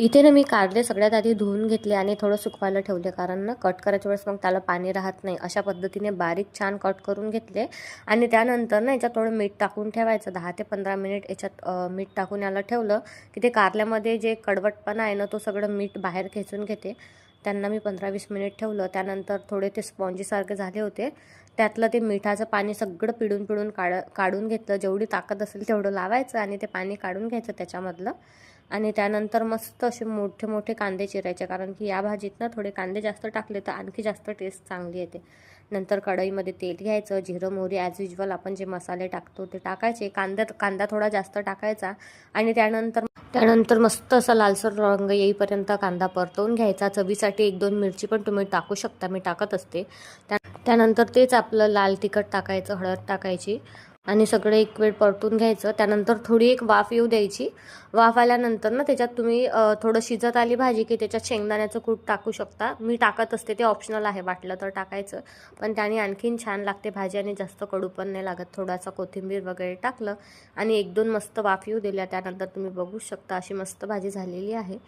इथे ना मी कारले सगळ्यात आधी धुवून घेतले आणि थोडं सुकवायला ठेवले कारण ना कट करायच्या वेळेस मग त्याला पाणी राहत नाही. अशा पद्धतीने बारीक छान कट करून घेतले. आणि त्यानंतर ना याच्यात थोडं मीठ टाकून ठेवायचं. दहा ते पंधरा मिनिट याच्यात मीठ टाकून याला ठेवलं की ते कारल्यामध्ये जे कडवटपणा आहे ना तो सगळं मीठ बाहेर खेचून घेते. त्यांना मी पंधरा वीस मिनिट ठेवलं. त्यानंतर थोडे ते स्पॉन्जीसारखे झाले होते. त्यातलं ते मिठाचं पाणी सगळं पिळून पिळून काढ काढून घेतलं. जेवढी ताकद असेल तेवढं लावायचं आणि ते पाणी काढून घ्यायचं त्याच्यामधलं. आणि त्यानंतर मस्त असे मोठे मोठे कांदे चिरायचे कारण की या भाजीत ना थोडे कांदे जास्त टाकले तर आणखी जास्त टेस्ट चांगली येते. नंतर कढईमध्ये तेल घ्यायचं जिरं मोहरी ॲज युजल आपण जे मसाले टाकतो ते टाकायचे. कांदा कांदा थोडा जास्त टाकायचा आणि त्यानंतर त्यानंतर मस्त असा लालसर रंग येईपर्यंत कांदा परतवून घ्यायचा. चवीसाठी एक दोन मिरची पण तुम्ही टाकू शकता मी टाकत असते. त्या त्यानंतर तेच आपलं लाल तिखट टाकायचं हळद टाकायची. आणि सगळं एक वेळ परतून घ्यायचं. त्यानंतर थोडी एक वाफ येऊ द्यायची. वाफ आल्यानंतर ना त्याच्यात तुम्ही थोडं शिजत आली भाजी की त्याच्यात शेंगदाण्याचं कूट टाकू शकता. मी टाकत असते ते ऑप्शनल आहे वाटलं तर टाकायचं. पण त्याने आणखीन छान लागते भाजी आणि जास्त कडू पण नाही लागत. थोडासा कोथिंबीर वगैरे टाकलं आणि एक दोन मस्त वाफ येऊ दिल्या. त्यानंतर तुम्ही बघू शकता अशी मस्त भाजी झालेली आहे.